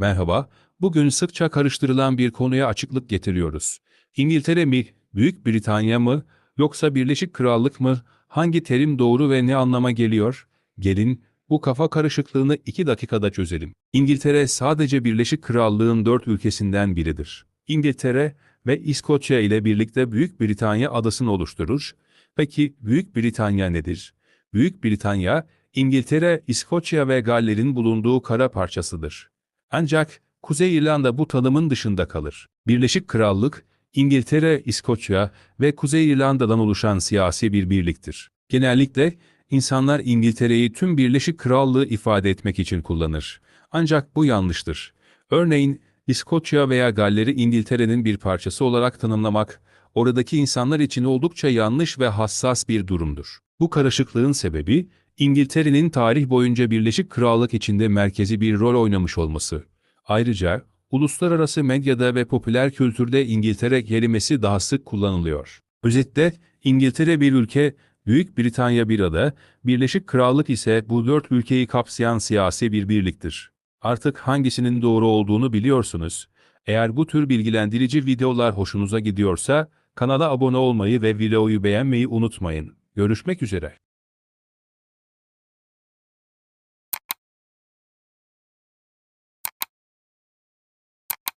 Merhaba, bugün sıkça karıştırılan bir konuya açıklık getiriyoruz. İngiltere mi, Büyük Britanya mı, yoksa Birleşik Krallık mı, hangi terim doğru ve ne anlama geliyor? Gelin, bu kafa karışıklığını iki dakikada çözelim. İngiltere sadece Birleşik Krallığın dört ülkesinden biridir. İngiltere ve İskoçya ile birlikte Büyük Britanya adasını oluşturur. Peki Büyük Britanya nedir? Büyük Britanya, İngiltere, İskoçya ve Galler'in bulunduğu kara parçasıdır. Ancak Kuzey İrlanda bu tanımın dışında kalır. Birleşik Krallık, İngiltere, İskoçya ve Kuzey İrlanda'dan oluşan siyasi bir birliktir. Genellikle insanlar İngiltere'yi tüm Birleşik Krallığı ifade etmek için kullanır. Ancak bu yanlıştır. Örneğin İskoçya veya Galler'i İngiltere'nin bir parçası olarak tanımlamak, oradaki insanlar için oldukça yanlış ve hassas bir durumdur. Bu karışıklığın sebebi, İngiltere'nin tarih boyunca Birleşik Krallık içinde merkezi bir rol oynamış olması. Ayrıca, uluslararası medyada ve popüler kültürde İngiltere kelimesi daha sık kullanılıyor. Özetle, İngiltere bir ülke, Büyük Britanya bir ada, Birleşik Krallık ise bu dört ülkeyi kapsayan siyasi bir birliktir. Artık hangisinin doğru olduğunu biliyorsunuz. Eğer bu tür bilgilendirici videolar hoşunuza gidiyorsa, kanala abone olmayı ve videoyu beğenmeyi unutmayın. Görüşmek üzere.